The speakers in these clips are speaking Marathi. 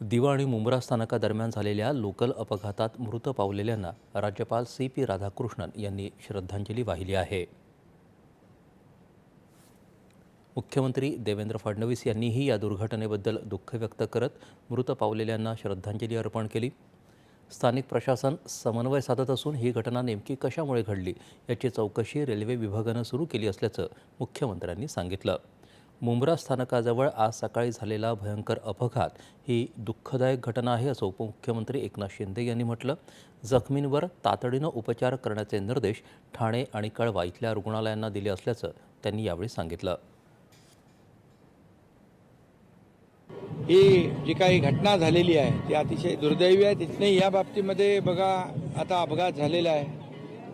दिवा आणि मुंब्रा स्थानकादरम्यान झालेल्या लोकल अपघातात मृत पावलेल्यांना राज्यपाल सी पी राधाकृष्णन यांनी श्रद्धांजली वाहिली आहे. मुख्यमंत्री देवेंद्र फडणवीस यांनीही या दुर्घटनेबद्दल दुःख व्यक्त करत मृत पावलेल्यांना श्रद्धांजली अर्पण केली. स्थानिक प्रशासन समन्वय साधत असून ही घटना नेमकी कशामुळे घडली याची चौकशी रेल्वे विभागानं सुरू केली असल्याचं मुख्यमंत्र्यांनी सांगितलं. मुंब्रा स्थानकाजवळ आज सकाळी झालेला भयंकर अपघात ही दुःखदायक घटना आहे असं उपमुख्यमंत्री एकनाथ शिंदे यांनी म्हटलं. जखमींवर तातडीनं उपचार करण्याचे निर्देश ठाणे आणि कळवा इथल्या रुग्णालयांना दिले असल्याचं त्यांनी यावेळी सांगितलं. ही जी काही घटना झालेली आहे ती अतिशय दुर्दैवी आहे. तिथने या बाबतीमध्ये बघा आता अपघात झालेला आहे.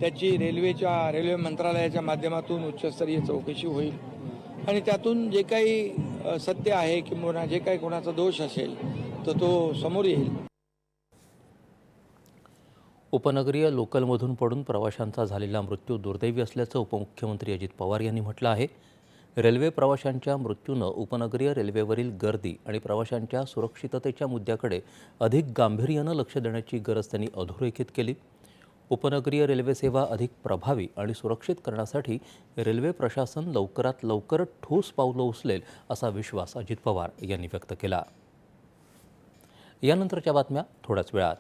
त्याची रेल्वेच्या रेल्वे मंत्रालयाच्या माध्यमातून उच्चस्तरीय चौकशी होईल. आणि त्यातून जे काही सत्य आहे किंवा जे काही कोणाचा दोष असेल तर तो समोर येईल. उपनगरीय लोकलमधून पडून प्रवाशांचा झालेला मृत्यू दुर्दैवी असल्याचं उपमुख्यमंत्री अजित पवार यांनी म्हटलं आहे. रेल्वे प्रवाशांच्या मृत्यूनं उपनगरीय रेल्वेवरील गर्दी आणि प्रवाशांच्या सुरक्षिततेच्या मुद्द्याकडे अधिक गांभीर्यानं लक्ष देण्याची गरज त्यांनी अधोरेखित केली. उपनगरीय रेल्वे सेवा अधिक प्रभावी आणि सुरक्षित करण्यासाठी रेल्वे प्रशासन लवकरात लवकर ठोस पावलं उचलेल असा विश्वास अजित पवार यांनी व्यक्त केला. यानंतरच्या बातम्या थोड्याच वेळात.